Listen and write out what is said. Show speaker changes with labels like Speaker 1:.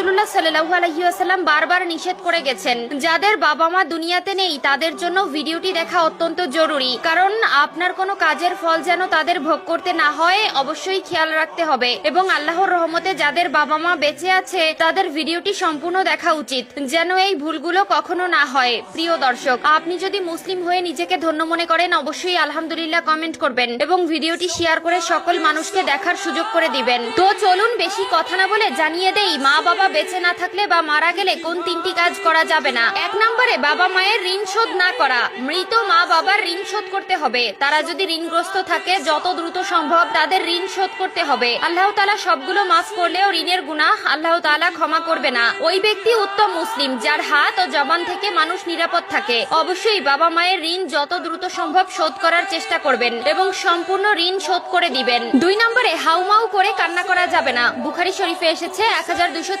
Speaker 1: রাসুল্লাহ সাল্লাহু আলহিউসাল্লাম বারবার নিষেধ করে গেছেন। যাদের বাবা মা দুনিয়াতে নেই, তাদের জন্য ভিডিওটি দেখা অত্যন্ত জরুরি। কারণ আপনার কোনো কাজের ফল যেন তাদের ভোগ করতে না হয়, অবশ্যই খেয়াল রাখতে হবে। এবং আল্লাহর রহমতে যাদের বাবা মা বেঁচে আছে, তাদের ভিডিওটি সম্পূর্ণ দেখা উচিত, যেন এই ভুলগুলো কখনো না হয়। প্রিয় দর্শক, আপনি যদি মুসলিম হয়ে নিজেকে ধন্য মনে করেন, অবশ্যই আলহামদুলিল্লাহ কমেন্ট করবেন এবং ভিডিওটি শেয়ার করে সকল মানুষকে দেখার সুযোগ করে দিবেন। তো চলুন বেশি কথা না বলে জানিয়ে দেই মা বাবা বেঁচে না থাকলে বা মারা গেলে কোন তিনটি কাজ করা যাবে না? এক নম্বরে বাবা মায়ের ঋণ শোধ না করা। মৃত মা বাবার ঋণ শোধ করতে হবে। তারা যদি ঋণগ্রস্ত থাকে, যত দ্রুত সম্ভব তাদের ঋণ শোধ করতে হবে। আল্লাহ তালা সবগুলো মাফ করলেও ঋণের গুনাহ আল্লাহ তালা ক্ষমা করবে না। ওই ব্যক্তি উত্তম মুসলিম, যার হাত ও জবান থেকে মানুষ নিরাপদ থাকে। অবশ্যই বাবা মায়ের ঋণ যত দ্রুত সম্ভব শোধ করার চেষ্টা করবেন এবং সম্পূর্ণ ঋণ শোধ করে দিবেন। দুই নম্বরে হাউমাউ করে কান্না করা যাবে না। বুখারি শরীফে এসেছে এক হাজার দুশো